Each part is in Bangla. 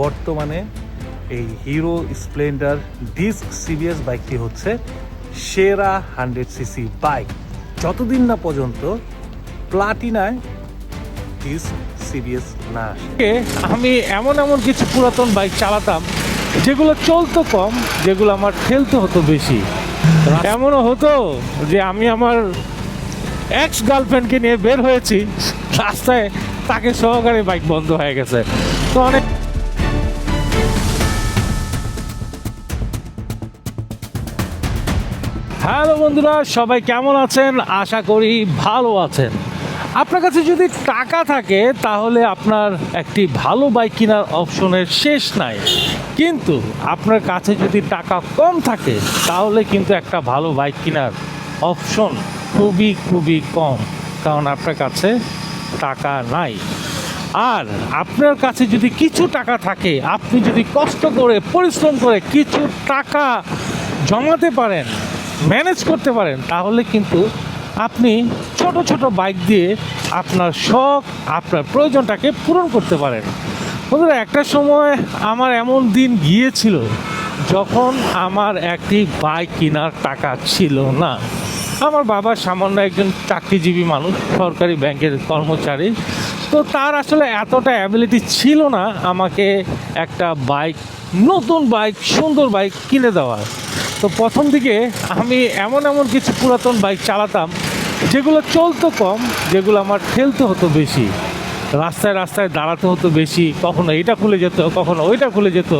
বর্তমানে এই হিরো স্প্লেন্ডার ডিস্ক সিবিএস বাইকটি হচ্ছে সেরা হান্ড্রেড সিসি বাইক। যতদিন না পর্যন্ত প্লাটিনায় ডিস্ক সিবিএস না আমি এমন এমন কিছু পুরাতন বাইক চালাতাম, যেগুলো চলতো কম, যেগুলো আমার ঠেলতে হতো বেশি। এমনও হতো যে আমি আমার এক্স গার্লফ্রেন্ডকে নিয়ে বের হয়েছি, রাস্তায় তাকে সহকারে বাইক বন্ধ হয়ে গেছে। তো অনেক হ্যালো বন্ধুরা, সবাই কেমন আছেন? আশা করি ভালো আছেন। আপনার কাছে যদি টাকা থাকে, তাহলে আপনার একটি ভালো বাইক কেনার অপশনের শেষ নাই। কিন্তু আপনার কাছে যদি টাকা কম থাকে, তাহলে কিন্তু একটা ভালো বাইক কেনার অপশন খুবই খুবই কম। কারণ আপনার কাছে টাকা নাই। আর আপনার কাছে যদি কিছু টাকা থাকে, আপনি যদি কষ্ট করে, পরিশ্রম করে কিছু টাকা জমাতে পারেন ম্যানেজ করতে পারেন, তাহলে কিন্তু আপনি ছোট ছোট বাইক দিয়ে আপনার শখ, আপনার প্রয়োজনটাকে পূরণ করতে পারেন। বন্ধুরা, একটা সময় আমার এমন দিন গিয়েছিল যখন আমার একটি বাইক কেনার টাকা ছিল না। আমার বাবা সামান্য একজন চাকরিজীবী মানুষ, সরকারি ব্যাংকের কর্মচারী। তো তার আসলে এতটা অ্যাবিলিটি ছিল না আমাকে একটা বাইক নতুন বাইক সুন্দর বাইক কিনে দেওয়ার। তো প্রথম দিকে আমি এমন এমন কিছু পুরাতন বাইক চালাতাম, যেগুলো চলতো কম, যেগুলো আমার ঠেলতে হতো বেশি, রাস্তায় রাস্তায় দাঁড়াতে হতো বেশি, কখনো এটা খুলে যেত, কখনো ওইটা খুলে যেত।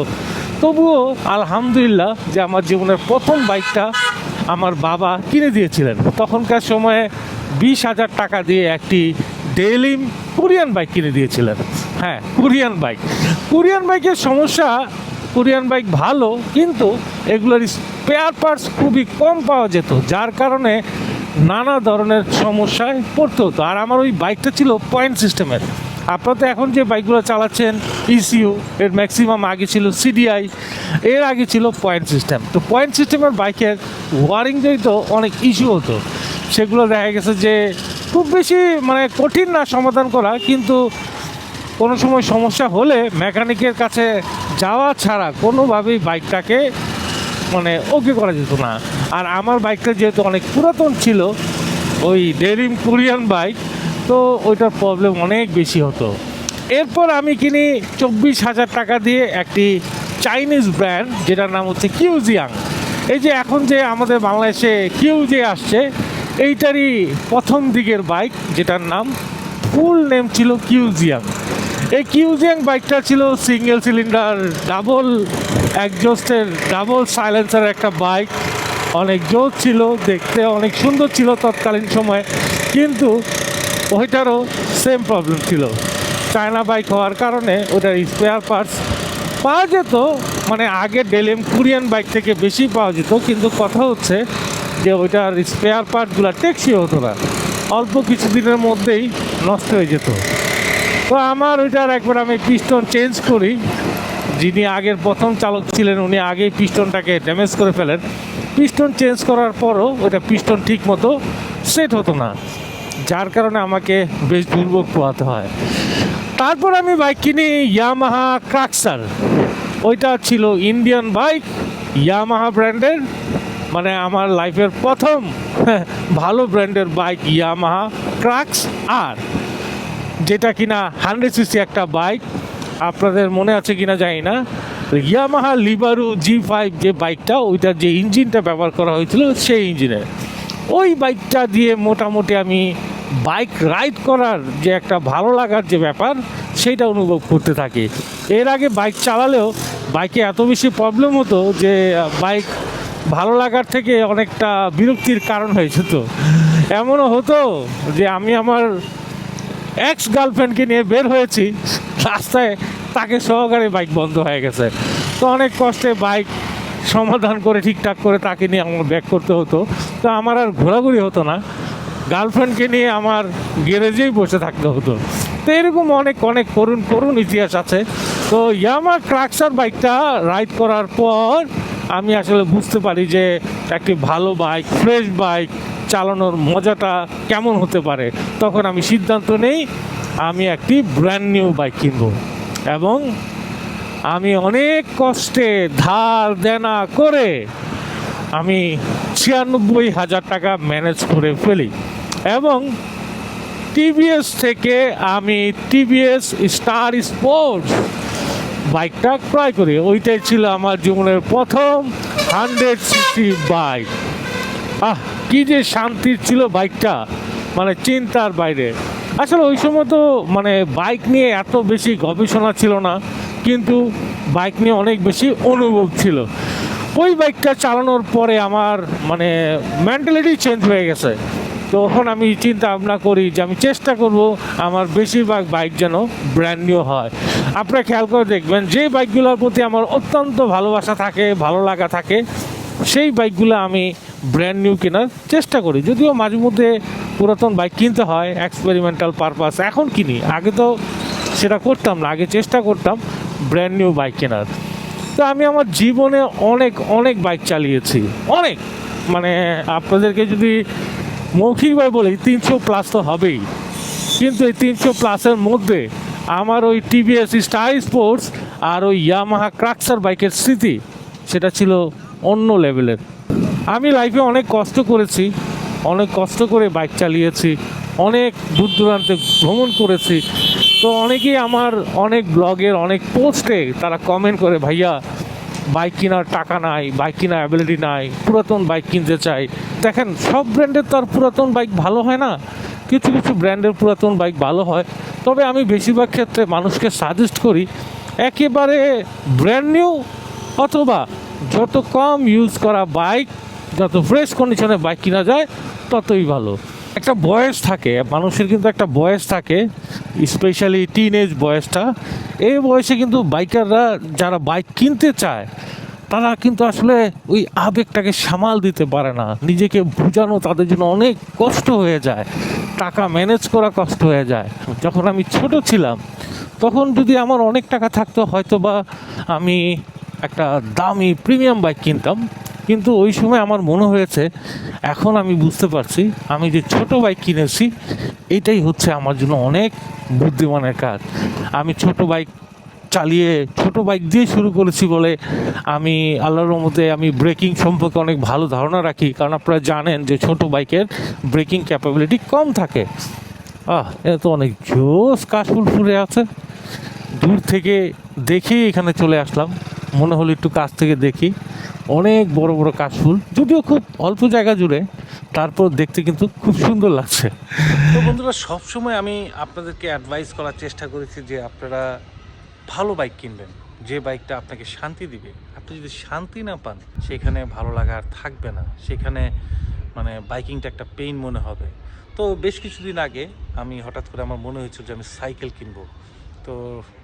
তবুও আলহামদুলিল্লাহ যে আমার জীবনের প্রথম বাইকটা আমার বাবা কিনে দিয়েছিলেন। তখনকার সময়ে বিশ হাজার টাকা দিয়ে একটি ডেলিম কোরিয়ান বাইক কিনে দিয়েছিলেন। হ্যাঁ কোরিয়ান বাইক। কোরিয়ান বাইকের সমস্যা কোরিয়ান বাইক ভালো, কিন্তু এগুলোর স্পেয়ার পার্টস খুবই কম পাওয়া যেত, যার কারণে নানা ধরনের সমস্যায় পড়তে হতো। আর আমার ওই বাইকটা ছিল পয়েন্ট সিস্টেমের আপনারা তো এখন যে বাইকগুলো চালাচ্ছেন ইসিউ এর ম্যাক্সিমাম আগে ছিল সিডিআই এর আগে ছিল পয়েন্ট সিস্টেম তো পয়েন্ট সিস্টেমের বাইকের ওয়ারিং জড়িত অনেক ইস্যু হতো। সেগুলো দেখা গেছে যে খুব বেশি মানে কঠিন না সমাধান করা, কিন্তু কোনো সময় সমস্যা হলে মেকানিকের কাছে যাওয়া ছাড়া কোনোভাবেই বাইকটাকে মানে ওকে করা যেত না। আর আমার বাইকটা যেহেতু অনেক পুরাতন ছিল, ওই ডেরিম কোরিয়ান বাইক, তো ওইটার প্রবলেম অনেক বেশি হতো। এরপর আমি কিনি চব্বিশ হাজার টাকা দিয়ে একটি চাইনিজ ব্র্যান্ড, যেটার নাম হচ্ছে কিউজিয়াং। এই যে এখন যে আমাদের বাংলাদেশে কিউজে আসছে, এইটারই প্রথম দিকের বাইক, যেটার নাম, ফুল নেম ছিল কিউজিয়াং। এই কিউজিয়াং বাইকটা ছিল সিঙ্গেল সিলিন্ডার, ডাবল একজস্টের ডাবল সাইলেন্সার একটা বাইক। অনেক জোর ছিল, দেখতে অনেক সুন্দর ছিল তৎকালীন সময়, কিন্তু ওইটারও সেম প্রবলেম ছিল। চায়না বাইক হওয়ার কারণে ওটার স্পেয়ার পার্টস পাওয়া যেত মানে আগে ডেলিম কোরিয়ান বাইক থেকে বেশি পাওয়া যেত, কিন্তু কথা হচ্ছে যে ওইটার স্পেয়ার পার্টগুলো টেকসই হতো না। অল্প কিছুদিনের মধ্যেই নষ্ট হয়ে যেত। তো আমার ওইটার একবার আমি পিস্টন চেঞ্জ করি। যিনি আগের প্রথম চালক ছিলেন, উনি আগেই পিস্টনটাকে ড্যামেজ করে ফেলেন। পিস্টন চেঞ্জ করার পরও ওইটা পিস্টন ঠিক মতো সেট হতো না, যার কারণে আমাকে বেশ দুর্ভোগ পোহাতে হয়। তারপর আমি বাইক কিনি ইয়ামাহা ক্রাকসার ওইটা ছিল ইন্ডিয়ান বাইক ইয়ামাহা ব্র্যান্ডের মানে আমার লাইফের প্রথম ভালো ব্র্যান্ডের বাইক ইয়ামাহা ক্রাক্স আর যেটা কিনা হান্ড্রেড সিসি একটা বাইক আপনাদের মনে আছে কিনা জানি না। ইয়ামাহা লিবারু জি ফাইভ যে বাইকটা ওইটার যে ইঞ্জিনটা ব্যবহার করা হয়েছিল, সেই ইঞ্জিনের ওই বাইকটা দিয়ে মোটামুটি আমি বাইক রাইড করার যে একটা ভালো লাগার যে ব্যাপার সেইটা অনুভব করতে থাকি। এর আগে বাইক চালালেও বাইকে এত বেশি প্রবলেম হতো যে বাইক ভালো লাগার থেকে অনেকটা বিরক্তির কারণ হয়েছে তো এমনও হতো যে, আমি আমার এক্স গার্লফ্রেন্ডকে নিয়ে বের হয়েছি। রাস্তায় তাকে সহকারে বাইক বন্ধ হয়ে গেছে। তো অনেক কষ্টে বাইক সমাধান করে ঠিকঠাক করে তাকে নিয়ে আমার ব্যাক করতে হতো। তো আমার আর ঘোরাঘুরি হতো না। গার্লফ্রেন্ডকে নিয়ে আমার গ্যারেজেই বসে থাকতে হতো। তো এরকম অনেক অনেক করুণ করুণ ইতিহাস আছে। তো ইয়ামা ক্রাকসার বাইকটা রাইড করার পর আমি আসলে বুঝতে পারি যে একটি ভালো বাইক ফ্রেশ বাইক চালানোর মজাটা কেমন হতে পারে? তখন আমি সিদ্ধান্ত নেই, আমি একটি ব্র্যান্ড নিউ বাইক কিনবো। এবং আমি অনেক কষ্টে ধার দেনা করে আমি ছিয়ানব্বই হাজার টাকা ম্যানেজ করে ফেলি। এবং টিভিএস থেকে আমি টিভিএস স্টার স্পোর্টস বাইকটা ক্রয় করি। ওইটাই ছিল আমার জীবনের প্রথম হান্ড্রেড সিসি বাইক আহ! কি যে শান্তির ছিল বাইকটা মানে চিন্তার বাইরে। আসলে ওই সময় তো মানে বাইক নিয়ে এত বেশি গবেষণা ছিল না, কিন্তু বাইক নিয়ে অনেক বেশি অনুভব ছিল। ওই বাইকটা চালানোর পরে আমার মানে মেন্টালিটি চেঞ্জ হয়ে গেছে। তখন আমি চিন্তা ভাবনা করি যে আমি চেষ্টা করব আমার বেশিরভাগ বাইক যেন ব্র্যান্ড নিউ হয়। আপনারা খেয়াল করে দেখবেন, যে বাইকগুলোর প্রতি আমার অত্যন্ত ভালোবাসা থাকে, ভালো লাগা থাকে, সেই বাইকগুলো আমি ব্র্যান্ড নিউ কেনার চেষ্টা করি। যদিও মাঝে মধ্যে পুরাতন বাইক কিনতে হয় এক্সপেরিমেন্টাল পারপাস এখন কিনি। আগে তো সেটা করতাম না, আগে চেষ্টা করতাম ব্র্যান্ড নিউ বাইক কেনার। তো আমি আমার জীবনে অনেক অনেক বাইক চালিয়েছি। অনেক। মানে আপনাদেরকে যদি মৌখিকভাবে বলি, তিনশো প্লাস তো হবেই। কিন্তু এই তিনশো প্লাসের মধ্যে আমার ওই টিভিএস স্টার স্পোর্টস আর ওই ইয়ামাহা ক্রাক্সার বাইকের স্মৃতি, সেটা ছিল অন্য লেভেলের আমি লাইফে অনেক কষ্ট করেছি, অনেক কষ্ট করে বাইক চালিয়েছি, অনেক দূর দূরান্তে ভ্রমণ করেছি। তো অনেকেই আমার অনেক ব্লগের অনেক পোস্টে তারা কমেন্ট করে, ভাইয়া বাইক কেনার টাকা নাই বাইক কেনার অ্যাবিলিটি নাই, পুরাতন বাইক কিনতে চাই। দেখেন, সব ব্র্যান্ডের তো আর পুরাতন বাইক ভালো হয় না। কিছু কিছু ব্র্যান্ডের পুরাতন বাইক ভালো হয়। তবে আমি বেশিরভাগ ক্ষেত্রে মানুষকে সাজেস্ট করি, একেবারে ব্র্যান্ড নিউ অথবা যত কম ইউজ করা বাইক যত ফ্রেশ কন্ডিশনে বাইক কিনা যায়, ততই ভালো। একটা বয়স থাকে, মানুষের কিন্তু একটা বয়স থাকে স্পেশালি টিন এজ বয়সটা। এই বয়সে কিন্তু বাইকাররা যারা বাইক কিনতে চায়, তারা কিন্তু আসলে ওই আবেগটাকে সামাল দিতে পারে না। নিজেকে বোঝানো তাদের জন্য অনেক কষ্ট হয়ে যায়। টাকা ম্যানেজ করা কষ্ট হয়ে যায়। যখন আমি ছোট ছিলাম, তখন যদি আমার অনেক টাকা থাকতো হয়তো বা আমি একটা দামি প্রিমিয়াম বাইক কিনতাম। কিন্তু ওই সময় আমার মনে হয়েছে, এখন আমি বুঝতে পারছি, আমি যে ছোট বাইক কিনেছি, এটাই হচ্ছে আমার জন্য অনেক বুদ্ধিমানের কাজ। আমি ছোট বাইক চালিয়ে, ছোট বাইক দিয়ে শুরু করেছি বলে আমি আল্লাহর মধ্যে আমি ব্রেকিং সম্পর্কে অনেক ভালো ধারণা রাখি, কারণ আপনারা জানেন যে ছোট বাইকের ব্রেকিং ক্যাপাবিলিটি কম থাকে। আহ এটা তো অনেক জোস কাশফুল ফুলে আছে। দূর থেকে দেখে এখানে চলে আসলাম। মনে হলো একটু কাছ থেকে দেখি। অনেক বড় বড় কাশফুল যদিও খুব অল্প জায়গা জুড়ে, তারপর দেখতে কিন্তু খুব সুন্দর লাগছে। তো বন্ধুরা, সবসময় আমি আপনাদেরকে অ্যাডভাইস করার চেষ্টা করেছি যে আপনারা ভালো বাইক কিনবেন, যে বাইকটা আপনাকে শান্তি দিবে। আপনি যদি শান্তি না পান, সেখানে ভালো লাগা আর থাকবে না। সেখানে মানে বাইকিংটা একটা পেইন মনে হবে। তো বেশ কিছুদিন আগে আমি হঠাৎ করে আমার মনে হয়েছিল যে আমি সাইকেল কিনবো। তো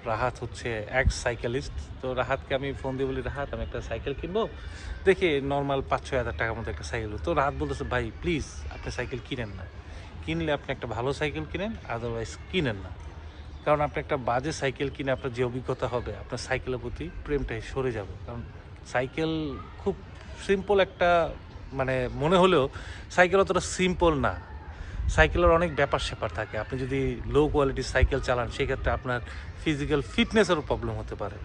রাহাত হচ্ছে এক্স সাইকেলিস্ট তো রাহাতকে আমি ফোন দিয়ে বলি, রাহাত, আমি একটা সাইকেল কিনবো। দেখে নর্মাল পাঁচ ছয় হাজার টাকার মতো একটা সাইকেল তো রাহাত বলতেছে, ভাই প্লিজ আপনি সাইকেল কিনেন না। কিনলে আপনি একটা ভালো সাইকেল কিনেন আদারওয়াইজ কিনেন না। কারণ আপনি একটা বাজে সাইকেল কিনে আপনার যে অভিজ্ঞতা হবে, আপনার সাইকেলের প্রতি প্রেমটাই সরে যাবে। কারণ সাইকেল খুব সিম্পল একটা মানে মনে হলেও সাইকেল অতটা সিম্পল না। সাইকেলের অনেক ব্যাপার স্যাপার থাকে। আপনি যদি লো কোয়ালিটির সাইকেল চালান, সেক্ষেত্রে আপনার ফিজিক্যাল ফিটনেসেরও প্রবলেম হতে পারে।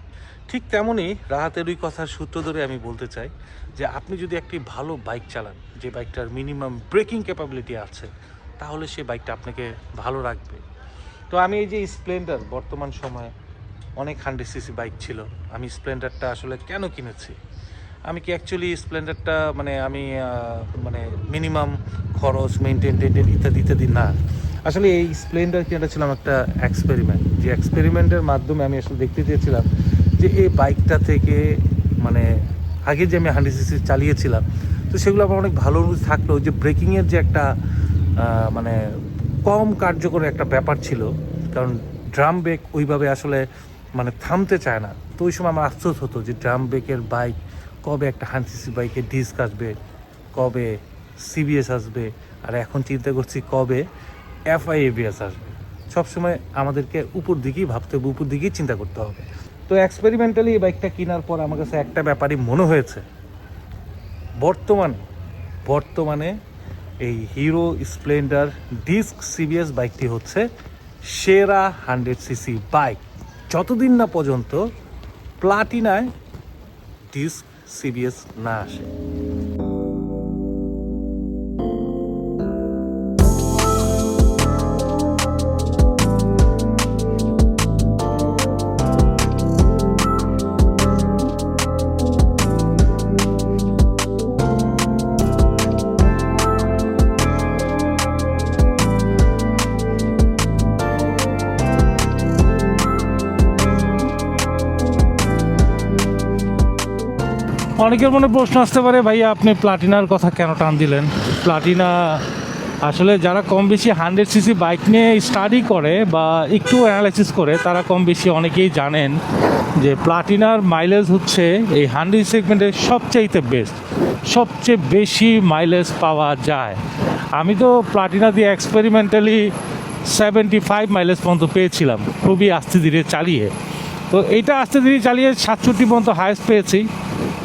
ঠিক তেমনই রাহাতের ওই কথার সূত্র ধরে আমি বলতে চাই যে, আপনি যদি একটি ভালো বাইক চালান, যে বাইকটার মিনিমাম ব্রেকিং ক্যাপাবিলিটি আছে, তাহলে সেই বাইকটা আপনাকে ভালো রাখবে। তো আমি এই যে স্প্লেন্ডার বর্তমান সময়ে অনেক হান্ড্রেড সিসি বাইক ছিল, আমি স্প্লেন্ডারটা আসলে কেন কিনেছি? আমি কি অ্যাকচুয়ালি স্প্লেন্ডারটা মানে আমি মানে মিনিমাম খরচ মেনটেন টেনটেন ইত্যাদি ইত্যাদি না। আসলে এই স্প্লেন্ডার কেনাটা ছিল আমার একটা এক্সপেরিমেন্ট যে এক্সপেরিমেন্টের মাধ্যমে আমি আসলে দেখতে চেয়েছিলাম যে এই বাইকটা থেকে মানে আগে যে আমি হান্ড্রেড সিসি চালিয়েছিলাম, তো সেগুলো আমার অনেক ভালো অনুভূতি থাকলেও যে ব্রেকিংয়ের যে একটা মানে কম কার্যকর একটা ব্যাপার ছিল, কারণ ড্রাম ব্রেক ওইভাবে আসলে মানে থামতে চায় না। তো ওই সময় আমার আফসোস হতো যে ড্রাম ব্রেকের বাইক কবে একটা হান্সিসি বাইকে ডিস্ক আসবে কবে সিবিএস আসবে, আর এখন চিন্তা করছি কবে এফআই এবিএস আসবে। সবসময় আমাদেরকে উপর দিকেই ভাবতে হবে, উপর দিকেই চিন্তা করতে হবে। তো এক্সপেরিমেন্টালি এই বাইকটা কেনার পর আমার কাছে একটা ব্যাপারই মনে হয়েছে। বর্তমান, বর্তমানে এই হিরো স্প্লেন্ডার ডিস্ক সিবিএস বাইকটি হচ্ছে সেরা হান্ড্রেড সিসি বাইক যতদিন না পর্যন্ত প্লাটিনায় ডিস্ক সিবিএস না আসে। অনেকের মনে প্রশ্ন আসতে পারে, ভাইয়া, আপনি প্লাটিনার কথা কেন টান দিলেন? প্লাটিনা আসলে যারা কম বেশি হান্ড্রেড সিসি বাইক নিয়ে স্টাডি করে বা একটু অ্যানালাইসিস করে, তারা কম বেশি অনেকেই জানেন যে প্লাটিনার মাইলেজ হচ্ছে এই হান্ড্রেড সেগমেন্টের সবচাইতে বেস্ট সবচেয়ে বেশি মাইলেজ পাওয়া যায়। আমি তো প্লাটিনা দিয়ে এক্সপেরিমেন্টালি সেভেন্টি ফাইভ মাইলেজ পর্যন্ত পেয়েছিলাম, খুবই আস্তে ধীরে চালিয়ে। তো এইটা আস্তে ধীরে চালিয়ে সাতষট্টি পর্যন্ত হায়েস্ট পেয়েছি।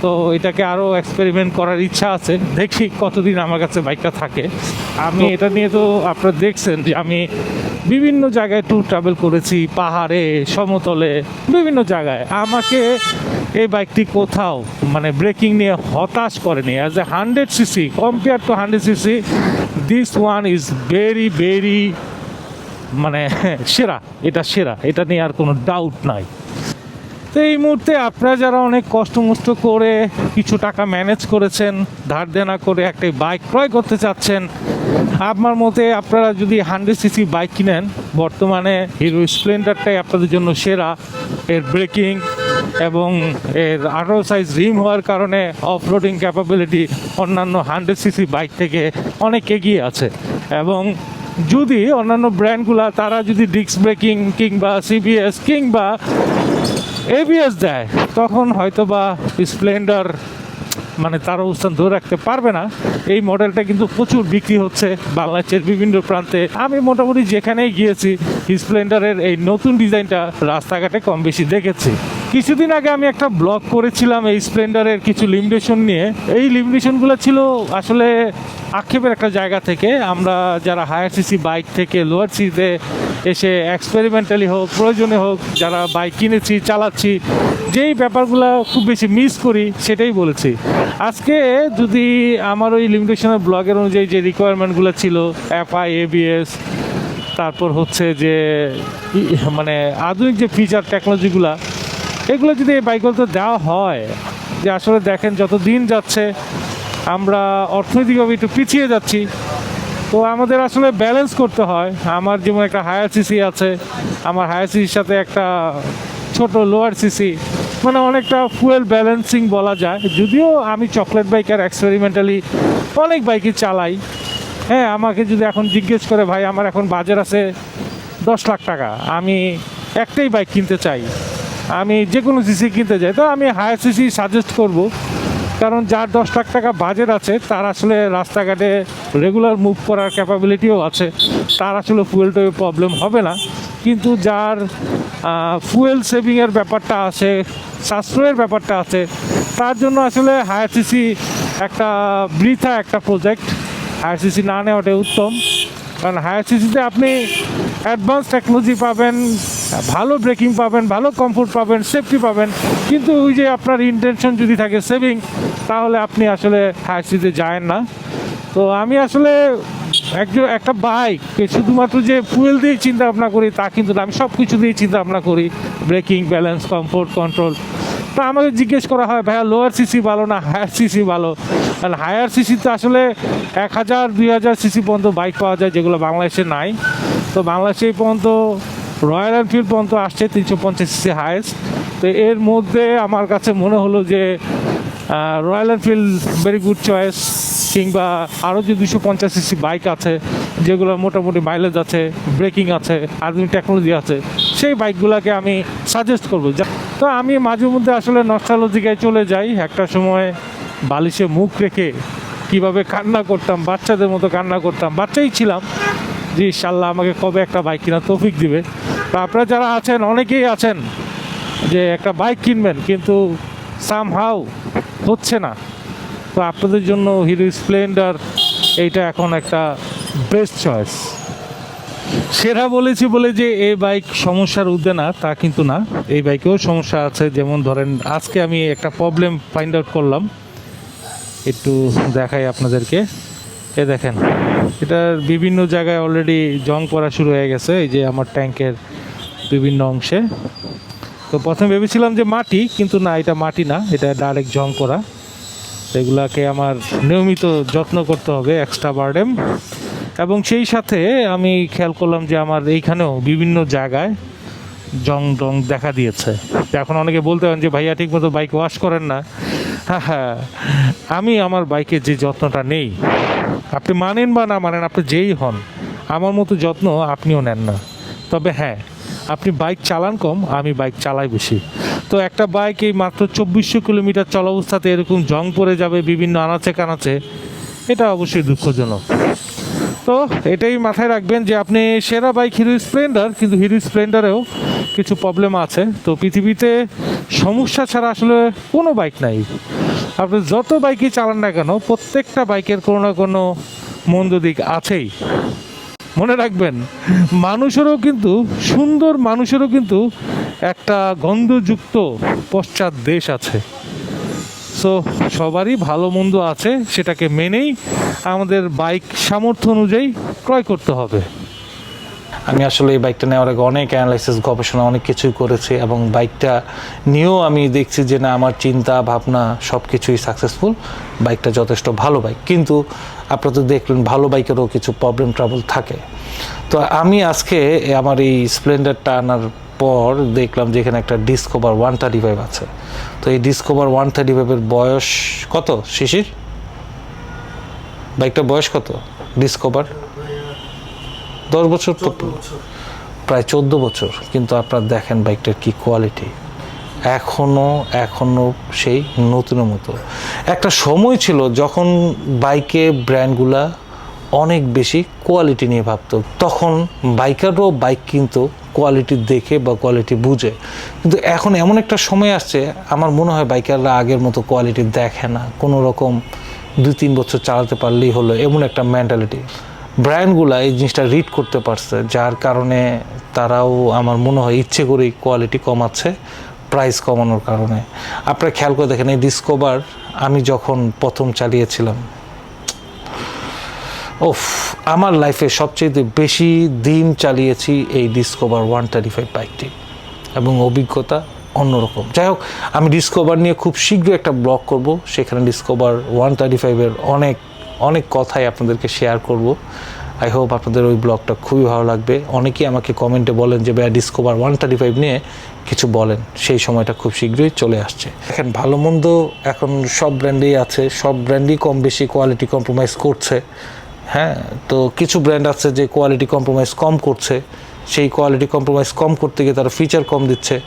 তো এটাকে আরও এক্সপেরিমেন্ট করার ইচ্ছা আছে। দেখি কতদিন আমার কাছে বাইকটা থাকে। আমি এটা নিয়ে তো আপনারা দেখছেন যে আমি বিভিন্ন জায়গায় ট্যুর ট্রাভেল করেছি পাহাড়ে সমতলে বিভিন্ন জায়গায়। আমাকে এই বাইকটি কোথাও মানে ব্রেকিং নিয়ে হতাশ করেনি। As a hundred CC compare to hundred CC this one is very very মানে সেরা এটা সেরা। এটা নিয়ে আর কোনো ডাউট নাই। তো এই মুহূর্তে আপনারা যারা অনেক কষ্ট মষ্ট করে কিছু টাকা ম্যানেজ করেছেন, ধার দেনা করে একটা বাইক ক্রয় করতে চাচ্ছেন আমার মতে আপনারা যদি হান্ড্রেড সিসি বাইক কিনেন, বর্তমানে হিরো স্প্লেন্ডারটাই আপনাদের জন্য সেরা। এর ব্রেকিং এবং এর আঠারো সাইজ রিম হওয়ার কারণে অফ রোডিং ক্যাপাবিলিটি অন্যান্য হান্ড্রেড সিসি বাইক থেকে অনেক এগিয়ে আছে। এবং যদি অন্যান্য ব্র্যান্ডগুলা তারা যদি ডিস্ক ব্রেকিং কিংবা সিবিএস কিংবা এবিএস দেয় তখন হয়তো বা স্প্লেন্ডার মানে তার অবস্থান ধরে রাখতে পারবে না। এই মডেলটা কিন্তু প্রচুর বিক্রি হচ্ছে বাংলাদেশের বিভিন্ন প্রান্তে। আমি মোটামুটি যেখানেই গিয়েছি স্প্লেন্ডারের এই নতুন ডিজাইনটা রাস্তাঘাটে কম বেশি দেখেছি। কিছুদিন আগে আমি একটা ব্লগ করেছিলাম এই স্প্লেন্ডারের কিছু লিমিটেশন নিয়ে। এই লিমিটেশনগুলো ছিল আসলে আক্ষেপের একটা জায়গা থেকে। আমরা যারা হায়ার সিসি বাইক থেকে, লোয়ার সিতে এসে এক্সপেরিমেন্টালি হোক, প্রয়োজনে হোক, যারা বাইক কিনেছি, চালাচ্ছি, যেই ব্যাপারগুলো খুব বেশি মিস করি, সেটাই বলেছি। আজকে যদি আমার ওই লিমিটেশনের ব্লগের অনুযায়ী যে রিকোয়ারমেন্টগুলো ছিল এফআই এবিএস তারপর হচ্ছে যে মানে আধুনিক যে ফিচার টেকনোলজিগুলো এগুলো যদি এই বাইকগুলোতে দেওয়া হয়, যে আসলে দেখেন যত দিন যাচ্ছে, আমরা অর্থনৈতিকভাবে একটু পিছিয়ে যাচ্ছি, তো আমাদের আসলে ব্যালেন্স করতে হয়। আমার যেমন একটা হায়ার সিসি আছে, আমার হায়ার সিসির সাথে একটা ছোট লোয়ার সিসি মানে অনেকটা ফুয়েল ব্যালেন্সিং বলা যায়। যদিও আমি চকলেট বাইক আর এক্সপেরিমেন্টালি অনেক বাইকই চালাই। হ্যাঁ আমাকে যদি এখন জিজ্ঞেস করে, ভাই, আমার এখন বাজার আছে দশ লাখ টাকা, আমি একটাই বাইক কিনতে চাই। আমি যে কোনো সিসি কিনতে যাই, তো আমি হায়ার সিসি সাজেস্ট করব। কারণ যার দশ লাখ টাকা বাজেট আছে, তার আসলে রাস্তাঘাটে রেগুলার মুভ করার ক্যাপাবিলিটিও আছে। তার আসলে ফুয়েল টুয়েল প্রবলেম হবে না। কিন্তু যার ফুয়েল সেভিংয়ের ব্যাপারটা আছে, সাশ্রয়ের ব্যাপারটা আছে, তার জন্য আসলে হায়ার সিসি একটা বৃথা একটা প্রজেক্ট হায়ার সিসি না নেওয়াটাই উত্তম। কারণ হায়ার সিসিতে আপনি অ্যাডভান্স টেকনোলজি পাবেন ভালো ব্রেকিং পাবেন, ভালো কমফোর্ট পাবেন সেফটি পাবেন। কিন্তু ওই যে আপনার ইন্টেনশন যদি থাকে সেভিং তাহলে আপনি আসলে হায়ার সিসিতে যায় না। তো আমি আসলে একজন, একটা বাইক শুধুমাত্র যে ফুয়েল দিয়েই চিন্তা ভাবনা করি, তা কিন্তু আমি সব কিছু দিয়েই চিন্তা ভাবনা করি ব্রেকিং ব্যালেন্স কমফোর্ট কন্ট্রোল তা আমাকে জিজ্ঞেস করা হয়, ভাইয়া লোয়ার সিসি ভালো না হায়ার সিসি ভালো? কারণ হায়ার সিসিতে আসলে এক হাজার, দুই হাজার সিসি পর্যন্ত বাইক পাওয়া যায়, যেগুলো বাংলাদেশে নাই। তো বাংলাদেশে এই পর্যন্ত রয়্যাল এনফিল্ড পর্যন্ত আসছে, তিনশো পঞ্চাশ সিসি হায়েস্ট তো এর মধ্যে আমার কাছে মনে হলো যে Royal Enfield very good choice কিংবা আরও যে দুশো পঞ্চাশ সিসি বাইক আছে, যেগুলো মোটামুটি মাইলেজ আছে ব্রেকিং আছে, আধুনিক টেকনোলজি আছে, সেই বাইকগুলোকে আমি সাজেস্ট করব। তো আমি মাঝে মধ্যে আসলে নস্টালজিকায় চলে যাই, একটা সময় বালিশে মুখ রেখে কীভাবে কান্না করতাম, বাচ্চাদের মতো কান্না করতাম, বাচ্চাই ছিলাম যে ইনশাল্লাহ আমাকে কবে একটা বাইক কিনা তৌফিক দিবে। তো আপনারা যারা আছেন, অনেকেই আছেন যে একটা বাইক কিনবেন, কিন্তু সাম হাউ হচ্ছে না। তো আপনাদের জন্য হিরো স্প্লেন্ডার এইটা এখন একটা বেস্ট চয়েস সেরা বলেছি বলে যে এই বাইক সমস্যার উদ্দে না, তা কিন্তু না। এই বাইকেও সমস্যা আছে, যেমন ধরেন আজকে আমি একটা প্রবলেম ফাইন্ড আউট করলাম। একটু দেখাই আপনাদেরকে। এ দেখেন। এটার বিভিন্ন জায়গায় অলরেডি জং পড়া শুরু হয়ে গেছে, এই যে আমার ট্যাঙ্কের বিভিন্ন অংশে। তো প্রথমে ভেবেছিলাম যে মাটি, কিন্তু না, এটা মাটি না, এটা ডাইরেক্ট জং করা এগুলাকে আমার নিয়মিত যত্ন করতে হবে এক্সট্রা বার্ডেম এবং সেই সাথে আমি খেয়াল করলাম যে আমার এইখানেও বিভিন্ন জায়গায় জং টং দেখা দিয়েছে। এখন অনেকে বলতে পারেন যে, ভাইয়া ঠিক মতো বাইক ওয়াশ করেন না। হ্যাঁ হ্যাঁ। আমি আমার বাইকের যে যত্নটা নেই আপনি মানেন বা না মানেন, আপনি যেই হন, আমার মতো যত্ন আপনিও নেন না। তবে হ্যাঁ আপনি বাইক চালান কম, আমি বাইক চালাই বেশি। তো একটা বাইক এই মাত্র চব্বিশশো কিলোমিটার চলা অবস্থাতে এরকম জং পড়ে যাবে, বিভিন্ন আনাচে কানাচে, এটা অবশ্যই দুঃখজনক। তো এটাই মাথায় রাখবেন যে আপনি সেরা বাইক হিরো স্প্লেন্ডার, কিন্তু হিরো স্প্লেন্ডারেও কিছু প্রবলেম আছে। তো পৃথিবীতে সমস্যা ছাড়া আসলে কোনো বাইক নাই। আপনি যত বাইকই চালান না কেন, প্রত্যেকটা বাইকের কোনো না কোনো মন্দ দিক আছেই। মনে রাখবেন, মানুষেরও কিন্তু, সুন্দর মানুষেরও কিন্তু একটা গন্ধযুক্ত পশ্চাৎ দেশ আছে। সো সবারই ভালো মন্দ আছে, সেটাকে মেনেই আমাদের বাইক সামর্থ্য অনুযায়ী ক্রয় করতে হবে। আমি আসলে এই বাইকটা নেওয়ার আগে অনেক অ্যানালাইসিস গবেষণা, অনেক কিছুই করেছি এবং বাইকটা নিয়েও আমি দেখছি যে না, আমার চিন্তা, ভাবনা সব কিছুই সাকসেসফুল বাইকটা যথেষ্ট ভালো বাইক কিন্তু আপনারা তো দেখলেন, ভালো বাইকেরও কিছু প্রবলেম ট্রাবল থাকে। তো আমি আজকে আমার এই স্প্লেন্ডারটা আনার পর দেখলাম যে এখানে একটা ডিসকভার ওয়ান থার্টি ফাইভ আছে। তো এই ডিসকভার ওয়ান থার্টি ফাইভের বয়স কত, শিশির? বাইকটার বয়স কত? ডিসকভার দশ বছর তো প্রায় চোদ্দ বছর। কিন্তু আপনারা দেখেন বাইকটার কি কোয়ালিটি এখনও এখনও সেই নতুনের মতো। একটা সময় ছিল যখন বাইকে ব্র্যান্ডগুলা অনেক বেশি কোয়ালিটি নিয়ে ভাবত। তখন বাইকারও বাইক কিন্তু কোয়ালিটি দেখে বা কোয়ালিটি বুঝে। কিন্তু এখন এমন একটা সময় আসছে আমার মনে হয় বাইকাররা আগের মতো কোয়ালিটি দেখে না। কোনো রকম দুই তিন বছর চালাতে পারলেই হলো এমন একটা মেন্টালিটি ব্র্যান্ডগুলা এই জিনিসটা রিড করতে পারছে, যার কারণে তারাও আমার মনে হয় ইচ্ছে করেই কোয়ালিটি কমাচ্ছে প্রাইস কমানোর কারণে। আপনারা খেয়াল করে দেখেন, এই ডিসকভার আমি যখন প্রথম চালিয়েছিলাম ওফ আমার লাইফে সবচেয়ে বেশি দিন চালিয়েছি এই ডিসকভার ওয়ান থার্টি ফাইভ বাইকটি এবং অভিজ্ঞতা অন্যরকম। যাই হোক, আমি ডিসকভার নিয়ে খুব শীঘ্রই একটা ব্লগ করব, সেখানে ডিসকভার ওয়ান থার্টি ফাইভের অনেক অনেক কথাই আপনাদেরকে শেয়ার করব। আই হোপ আপনাদের ওই ব্লগটা খুবই ভালো লাগবে। অনেকেই আমাকে কমেন্টে বলেন যে, ভাইয়া ডিসকভার ওয়ান থার্টি ফাইভ নিয়ে কিছু বলেন। সেই সময়টা খুব শীঘ্রই চলে আসছে। এখন ভালো মন্দ এখন সব ব্র্যান্ডেই আছে। সব ব্র্যান্ডই কম বেশি কোয়ালিটি কম্প্রোমাইজ করছে। হ্যাঁ তো কিছু ব্র্যান্ড আছে যে কোয়ালিটি কম্প্রোমাইজ কম করছে। সেই কোয়ালিটি কম্প্রোমাইজ কম করতে গিয়ে তারা ফিচার কম দিচ্ছে।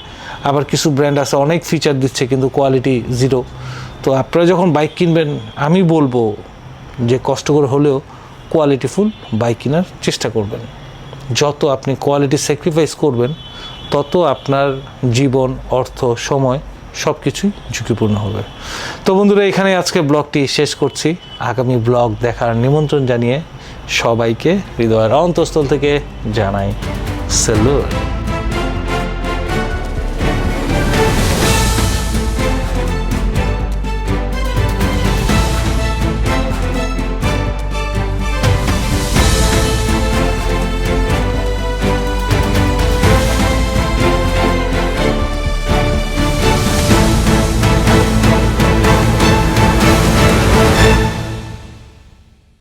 আবার কিছু ব্র্যান্ড আছে, অনেক ফিচার দিচ্ছে, কিন্তু কোয়ালিটি জিরো তো আপনারা যখন বাইক কিনবেন, আমি বলব যে কষ্ট করে হলেও কোয়ালিটিফুল বাইক কেনার চেষ্টা করবেন। যত আপনি কোয়ালিটি স্যাক্রিফাইস করবেন, তত আপনার জীবন, অর্থ, সময় সব কিছুই ঝুঁকিপূর্ণ হবে। তো বন্ধুরা এখানে আজকে ব্লগটি শেষ করছি। আগামী ব্লগ দেখার নিমন্ত্রণ জানিয়ে সবাইকে হৃদয়ের অন্তঃস্থল থেকে জানাই সেলুট।